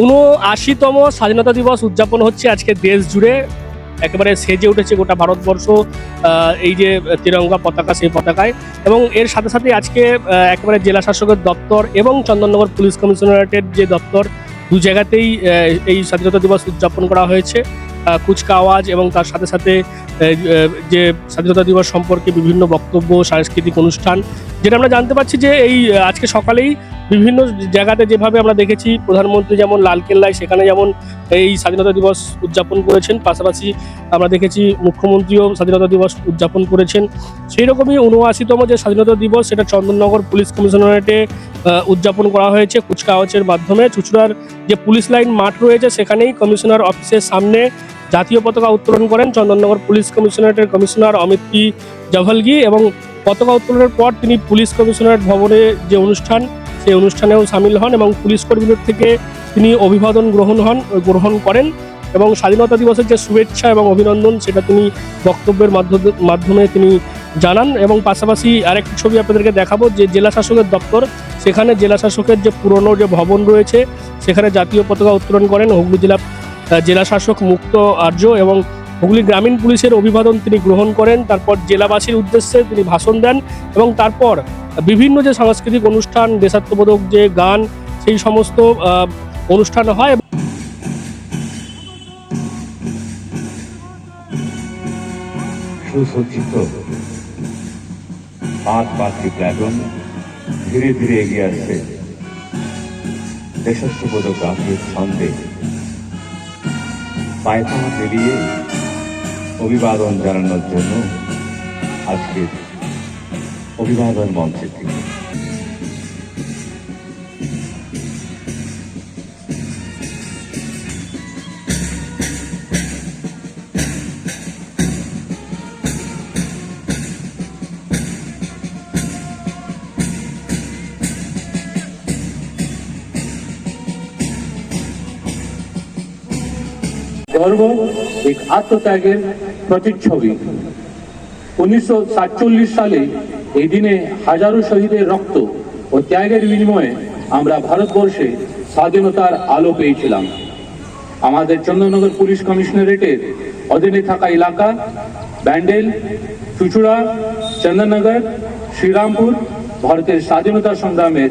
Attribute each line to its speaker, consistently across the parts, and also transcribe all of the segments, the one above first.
Speaker 1: উনআশিতম স্বাধীনতা দিবস উদযাপন হচ্ছে আজকে দেশ জুড়ে। একেবারে সেজে উঠেছে গোটা ভারতবর্ষ এই যে তিরঙ্গা পতাকা, সেই পতাকায়। এবং এর সাথে সাথে আজকে একেবারে জেলা শাসকের দপ্তর এবং চন্দননগর পুলিশ কমিশনারেটের যে দপ্তর, দু জায়গাতেই এই স্বাধীনতা দিবস উদযাপন করা হয়েছে। কুচকাওয়াজ এবং তার সাথে সাথে যে স্বাধীনতা দিবস সম্পর্কে বিভিন্ন বক্তব্য, সাংস্কৃতিক অনুষ্ঠান, যেটা আমরা জানতে পারছি যে এই আজকে সকালেই বিভিন্ন জায়গাতে যেভাবে আমরা দেখেছি, প্রধানমন্ত্রী যেমন লালকেল্লায় সেখানে যেমন এই স্বাধীনতা দিবস উদযাপন করেছেন, পাশাপাশি আমরা দেখেছি মুখ্যমন্ত্রীও স্বাধীনতা দিবস উদযাপন করেছেন। সেই রকমই উনআশিতম যে স্বাধীনতা দিবস, সেটা চন্দননগর পুলিশ কমিশনারেটে উদযাপন করা হয়েছে কুচকাওয়াজের মাধ্যমে। চুচুড়ার যে পুলিশ লাইন মাঠ রয়েছে, সেখানেই কমিশনার অফিসের সামনে জাতীয় পতাকা উত্তোলন করেন চন্দননগর পুলিশ কমিশনারেটের কমিশনার অমিত পি জাভালগি এবং পতাকা উত্তোলনের পর তিনি পুলিশ কমিশনারেট ভবনে যে অনুষ্ঠান সেই অনুষ্ঠানেও সামিল হন এবং পুলিশ কর্মীদের থেকে তিনি অভিবাদন গ্রহণ হন, গ্রহণ করেন এবং স্বাধীনতা দিবসের যে শুভেচ্ছা এবং অভিনন্দন, সেটা তিনি বক্তব্যের মাধ্যমে তিনি জানান এবং পাশাপাশি আরেকটি ছবি আপনাদেরকে দেখাবো, যে জেলা শাসকের দপ্তর, সেখানে জেলা শাসকের যে পুরনো যে ভবন রয়েছে, সেখানে জাতীয় পতাকা উত্তোলন করেন হুগলি জেলা জেলা শাসক মুক্ত আর্য এবং হুগলি গ্রামীণ পুলিশের অভিবাদন তিনি গ্রহণ করেন, তারপর জেলাবাসীর উদ্দেশ্যে তিনি ভাষণ দেন এবং তারপর বিভিন্ন যে সাংস্কৃতিক অনুষ্ঠান, দেশাত্মবোধক যে গান, সেই সমস্ত অনুষ্ঠান হয়।
Speaker 2: সুসজ্জিত। পাঁচ পাঁচটি প্ল্যাটন ধীরে ধীরে এগিয়ে আসছে। দেশস্ববোধক গানের ছন্দে পায়খানা পেরিয়ে অভিবাদন জানানোর জন্য আজকে অভিবাদন মঞ্চে থেকে
Speaker 3: গর্ব এক আত্মত্যাগের প্রতিচ্ছবি। উনিশশো সাতচল্লিশ সালে এই দিনে হাজারো শহীদের রক্ত ও ত্যাগের বিনিময়ে আমরা ভারতবর্ষে স্বাধীনতার আলো পেয়েছিলাম। আমাদের চন্দ্রনগর পুলিশ কমিশনারেটের অধীনে থাকা এলাকা, ব্যান্ডেল, চুচুড়া, চন্দননগর, শ্রীরামপুর ভারতের স্বাধীনতা সংগ্রামের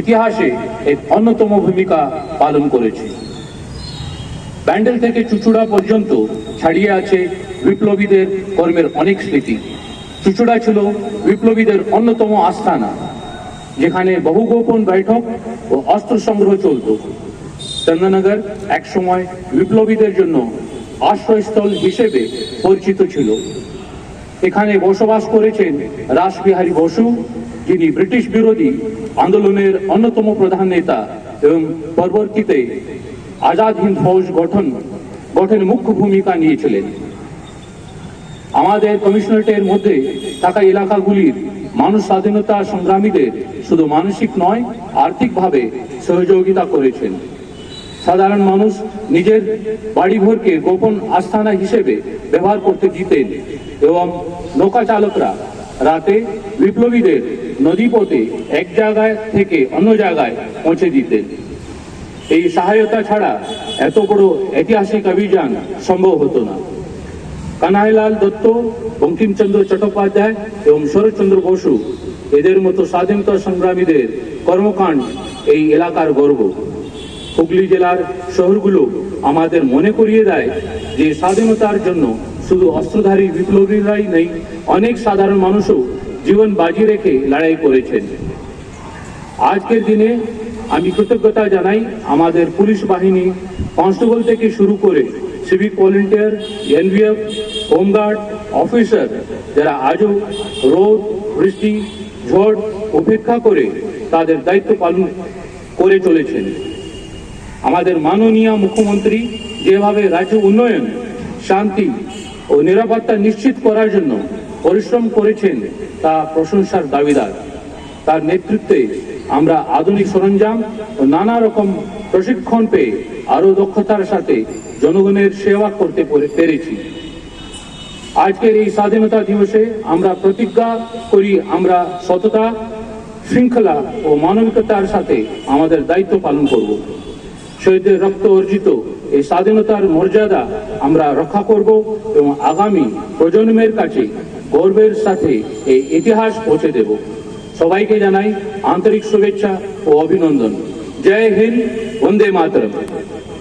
Speaker 3: ইতিহাসে এক অন্যতম ভূমিকা পালন করেছে। ব্যান্ডেল থেকে চুচুড়া পর্যন্ত ছাড়িয়ে আছে বিপ্লবীদের কর্মের অনেক স্মৃতি। চুচুড়া ছিল বিপ্লবীদের অন্যতম আস্থানা, যেখানে বহু গোপন বৈঠক ও অস্ত্র সংগ্রহ চলত। চন্দননগর একসময় বিপ্লবীদের জন্য আশ্রয়স্থল হিসেবে পরিচিত ছিল। এখানে বসবাস করেছেন রাসবিহারী বসু, যিনি ব্রিটিশ বিরোধী আন্দোলনের অন্যতম প্রধান নেতা এবং পরবর্তীতে আজাদ হিন্দ ফৌজ গঠন গঠনে মুখ্য ভূমিকা নিয়েছিলেন। আমাদের কমিশনারেটের মধ্যে থাকা এলাকাগুলির মানুষ স্বাধীনতা সংগ্রামীদের শুধু মানসিক নয়, আর্থিকভাবে সহযোগিতা করেছেন। সাধারণ মানুষ নিজের বাড়িঘরকে গোপন আস্থানা হিসেবে ব্যবহার করতে দিতেন এবং নৌকা চালকরা রাতে বিপ্লবীদের নদীপথে এক জায়গায় থেকে অন্য জায়গায় পৌঁছে দিতেন। এই সহায়তা ছাড়া এত বড় ঐতিহাসিক অভিযান সম্ভব হতো না। কানাইলাল দত্ত, বঙ্কিমচন্দ্র চট্টোপাধ্যায় এবং শরৎচন্দ্র বসু, এদের মতো স্বাধীনতা সংগ্রামীদের কর্মকাণ্ড এই এলাকার গর্ব। হুগলি জেলার শহরগুলো আমাদের মনে করিয়ে দেয় যে স্বাধীনতার জন্য শুধু অস্ত্রধারী বিপ্লবীরাই নেই, অনেক সাধারণ মানুষও জীবন বাজি রেখে লড়াই করেছেন। আজকের দিনে আমি কৃতজ্ঞতা জানাই আমাদের পুলিশ বাহিনী কনস্টেবল থেকে শুরু করে civic volunteer NVF home guard officer যারা আজও রোদ, বৃষ্টি, ঝড় উপেক্ষা করে তাদের দায়িত্ব পালন করে চলেছেন। আমাদের মাননীয় মুখ্যমন্ত্রী যেভাবে রাজ্য উন্নয়ন, শান্তি ও নিরাপত্তা নিশ্চিত করার জন্য পরিশ্রম করেছেন, তা প্রশংসার দাবিদার। তার নেতৃত্বে আমরা আধুনিক সরঞ্জাম ও নানা রকম প্রশিক্ষণ পেয়ে আরও দক্ষতার সাথে জনগণের সেবা করতে পেরেছি। আজকের এই স্বাধীনতা দিবসে আমরা প্রতিজ্ঞা করি আমরা সততা, শৃঙ্খলা ও মানবিকতার সাথে আমাদের দায়িত্ব পালন করব। শহীদদের রক্ত অর্জিত এই স্বাধীনতার মর্যাদা আমরা রক্ষা করব এবং আগামী প্রজন্মের কাছে গর্বের সাথে এই ইতিহাস পৌঁছে দেব। সবাইকে জানাই আন্তরিক শুভেচ্ছা ও অভিনন্দন। জয় হিন্দ বন্দে মাতরম।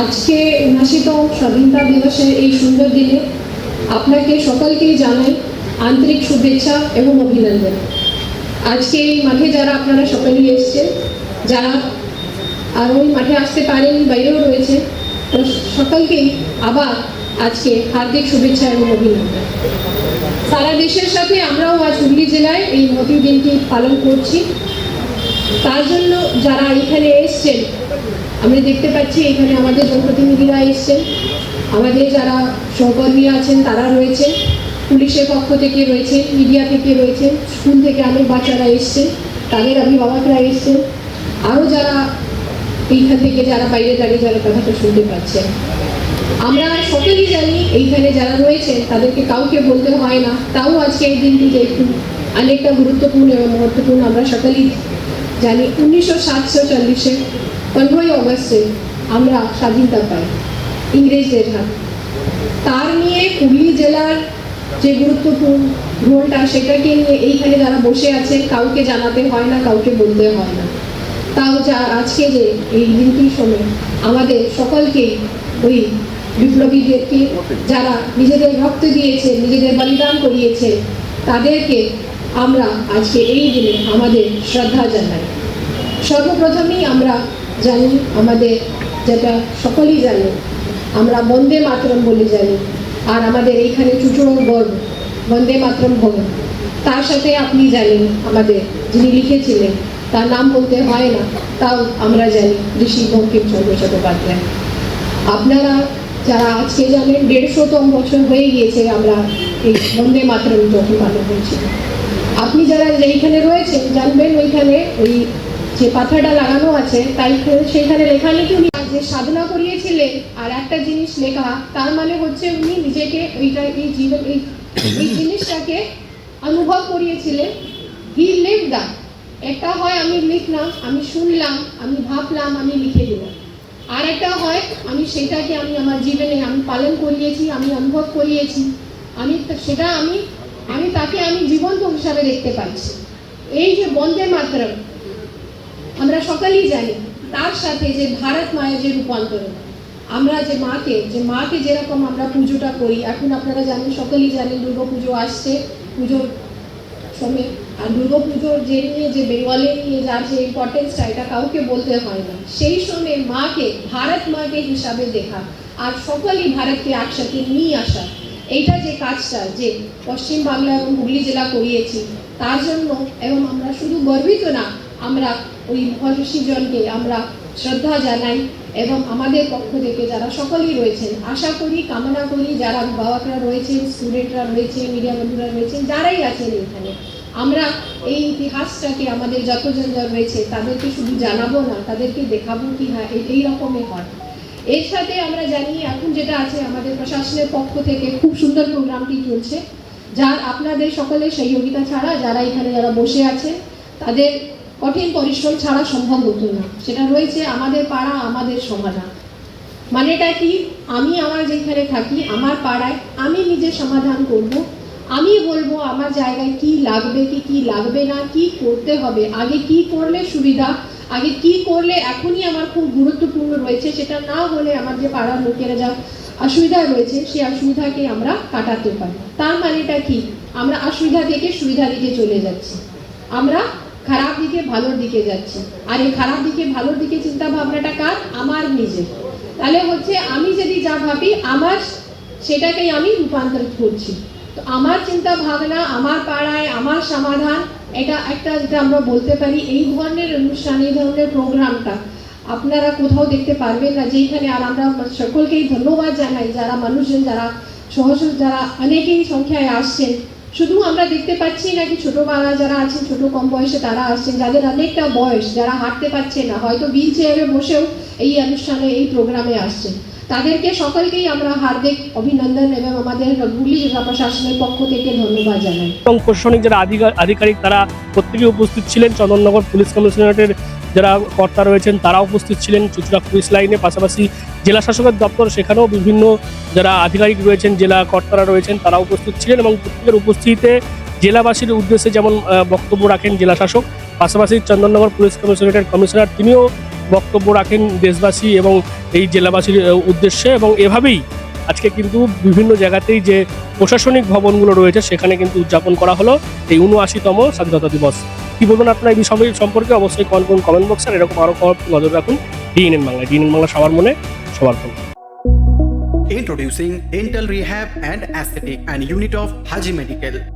Speaker 4: আজকে উনআশিতম স্বাধীনতা দিবসের এই সুন্দর দিনে আপনাকে সকলকেই জানাই আন্তরিক শুভেচ্ছা এবং অভিনন্দন। আজকে এই মাঠে যারা আপনারা সকলেই এসছেন, যারা আর ওই মাঠে আসতে পারেন, বাইরেও রয়েছে, তো সকলকেই আবার আজকে হার্দিক শুভেচ্ছা এবং অভিনন্দন। সারা দেশের সাথে আমরাও আজ হুগলি জেলায় এই মতির দিনটি পালন করছি। তার জন্য যারা এখানে এসছেন, আমরা দেখতে পাচ্ছি এখানে আমাদের জনপ্রতিনিধিরা এসছেন। আমাদের যারা সহকর্মী আছেন, তারা রয়েছেন, পুলিশের পক্ষ থেকে রয়েছে মিডিয়া থেকে রয়েছে স্কুল থেকে অনেক বাচ্চারা এসছে, তাদের অভিভাবকরা এসছেন আরও যারা এইখান থেকে যারা বাইরে দাঁড়িয়ে যারা কথাটা শুনতে পাচ্ছেন। আমরা সকলেই জানি এইখানে যারা রয়েছেন, তাদেরকে কাউকে বলতে হয় না। তাও আজকে এই দিনটিতে একটু অনেকটা গুরুত্বপূর্ণ এবং মহত্বপূর্ণ আমরা সকলেই জানি, উনিশশো সাতশো চল্লিশে পনেরোই অগস্টে আমরা স্বাধীনতা পাই। ইংরেজদের হাত। তার নিয়ে হুগলি জেলার যে গুরুত্বপূর্ণ রোলটা, সেটাকে নিয়ে এইখানে যারা বসে আছেন, কাউকে জানাতে হয় না, কাউকে বলতে হয় না। তাও যা আজকে যে এই দিনটির সময় আমাদের সকলকেই ওই বিপ্লবীদেরকে যারা নিজেদের রক্ত দিয়েছে, নিজেদের বলিদান করিয়েছে, তাদেরকে আমরা আজকে এই দিনে আমাদের শ্রদ্ধা জানাই। সর্বপ্রথমেই আমরা জানি, আমাদের যেটা সকলেই জানি আমরা বন্দে মাতরম বলে জানি। আর আমাদের এইখানে চুচুড়ো গর্ব বন্দে মাতরম ভবন তার সাথে আপনি জানেন আমাদের যিনি লিখেছিলেন, তার নাম বলতে হয় না, তাও আমরা জানি ঋষি বঙ্কিমচন্দ্র চট্টোপাধ্যায়। আপনারা যারা আজকে জানেন, দেড়শোতম বছর হয়ে গিয়েছে আমরা এই বন্দে মাতরম যখন পালন করছি। আপনি যারা এইখানে রয়েছেন, জানবেন ওইখানে ওই যে পাথরটা লাগানো আছে, তাই সেখানে লেখা নেই। উনি যে সাধনা করিয়েছিলেন, আর একটা জিনিস লেখা, তার মানে হচ্ছে উনি নিজেকে ওইটা এই জীবন এই জিনিসটাকে অনুভব করিয়েছিলেন। হি লিভ দা একটা হয়, আমি লিখলাম, আমি শুনলাম, আমি ভাবলাম, আমি লিখে দিলাম আর একটা হয়, আমি সেটাকে আমি আমার জীবনে আমি পালন করিয়েছি, আমি অনুভব করিয়েছি। আমি সেটা আমি আমি তাকে আমি জীবন্ত হিসাবে দেখতে পাচ্ছি। এই যে বন্দে মাতরম আমরা সকলেই জানি তার সাথে যে ভারত মায়ের যে রূপান্তরণ। আমরা যে মাকে যে মাকে যেরকম আমরা পুজোটা করি, এখন আপনারা জানেন, সকলেই জানেন দুর্গা পুজো আসছে, পুজোর সময়। আর দুর্গা পুজোর যে নিয়ে, যে বেঙ্গলে নিয়ে যার যে ইম্পর্টেন্সটা এটা কাউকে বলতে হয় না। সেই সময় মাকে, ভারত মাকে হিসাবে দেখা। আর সকলেই ভারতকে একসাথে নিয়ে আসা। এইটা যে কাজটা, যে পশ্চিম বাংলা এবং হুগলি জেলা করিয়েছি, তার জন্য এবং আমরা শুধু গর্বিত না আমরা ওই মহর্ষিজনকে আমরা শ্রদ্ধা জানাই এবং আমাদের পক্ষ থেকে যারা সকলেই রয়েছেন, আশা করি, কামনা করি, যারা অভিভাবকরা রয়েছেন, স্টুডেন্টরা রয়েছে মিডিয়া বন্ধুরা রয়েছেন, যারাই আছেন এখানে, আমরা এই ইতিহাসটাকে আমাদের যতজন যারা রয়েছে তাদেরকে শুধু জানাব না, তাদেরকে দেখাবো কি হ্যাঁ এই- রকমের হয়। এর সাথে আমরা জানি, এখন যেটা আছে আমাদের প্রশাসনের পক্ষ থেকে খুব সুন্দর প্রোগ্রামটি চলছে, যার আপনাদের সকলের সহযোগিতা ছাড়া যারা এখানে যারা বসে আছে তাদের কঠিন পরিশ্রম ছাড়া সম্ভব হতো না। সেটা রয়েছে আমাদের পাড়া, আমাদের সমাধান মানেটা কি? আমি আমার যেখানে থাকি, আমার পাড়ায় আমি নিজে সমাধান করব। আমি বলব আমার জায়গায় কি লাগবে, কি কি লাগবে না, কি করতে হবে, আগে কি করলে সুবিধা, আগে কি করলে এখনই আমার খুব গুরুত্বপূর্ণ রয়েছে, সেটা না হলে আমার যে পাড়ার লোকেরা যা অসুবিধা রয়েছে সেই অসুবিধাকে আমরা কাটাতে পারি। তার মানেটা কি? আমরা অসুবিধা থেকে সুবিধা দিকে চলে যাচ্ছি। আমরা খারাপ দিকে ভালোর দিকে যাচ্ছি। আর এই খারাপ দিকে, ভালোর দিকে চিন্তা ভাবনাটা কার? আমার নিজের। তাহলে হচ্ছে আমি যদি যা ভাবি, আমার সেটাকেই আমি রূপান্তরিত করছি। তো আমার চিন্তা ভাবনা, আমার পাড়ায়, আমার সমাধান, এটা একটা যেটা আমরা বলতে পারি, এই ধরনের অনুষ্ঠান, এই ধরনের প্রোগ্রামটা আপনারা কোথাও দেখতে পারবেন না যেখানে আর আমরা সকলকেই ধন্যবাদ জানাই, যারা মানুষজন, যারা সহজ যারা অনেকেই সংখ্যায় আসছেন। শুধু আমরা দেখতে পাচ্ছি নাকি ছোটবেলা যারা আছেন, ছোট কম বয়সে তারা আসছেন, যাদের অনেকটা বয়স, যারা হাঁটতে পারছে না, হয়তো হুইল চেয়ারে বসেও এই অনুষ্ঠানে, এই প্রোগ্রামে আসছেন। তাদেরকে সকলকেই আমরা হার্দিক অভিনন্দন এবং আমাদের হুগলি জেলা প্রশাসনের পক্ষ থেকে ধন্যবাদ জানাই।
Speaker 1: এবং প্রশাসনিক যারা আধিকা- আধিকারিক তারা প্রত্যেকে উপস্থিত ছিলেন। চন্দননগর পুলিশ কমিশনারেটের যারা কর্তা রয়েছেন তারা উপস্থিত ছিলেন চুচুড়া পুলিশ লাইনে। পাশাপাশি জেলা শাসকের দপ্তর, সেখানেও বিভিন্ন যারা আধিকারিক রয়েছেন, জেলা কর্তারা রয়েছেন তারা উপস্থিত ছিলেন এবং প্রত্যেকের উপস্থিতিতে জেলাবাসীর উদ্দেশ্যে যেমন বক্তব্য রাখেন জেলা শাসক, পাশাপাশি চন্দননগর পুলিশ কমিশনারেটের কমিশনার তিনিও বক্তব্য রাখেন দেশবাসী এবং এই জেলাবাসীর উদ্দেশ্যে এবং এভাবেই আজকে কিন্তু বিভিন্ন জায়গাতেই যে প্রশাসনিক ভবনগুলো রয়েছে, সেখানে কিন্তু উদযাপন করা হলো। এই উনআশিতম স্বাধীনতা দিবস। কি বলবেন আপনার এই বিষয় সম্পর্কে? অবশ্যই কোন কোন কমেন্ট বক্সে এরকম আরও নজর রাখুন ডিএনএন বাংলা ডিএনএন বাংলা সবার মনে, সবার phone
Speaker 5: Introducing Dental Rehab and Aesthetic and Unit of Haji Medical.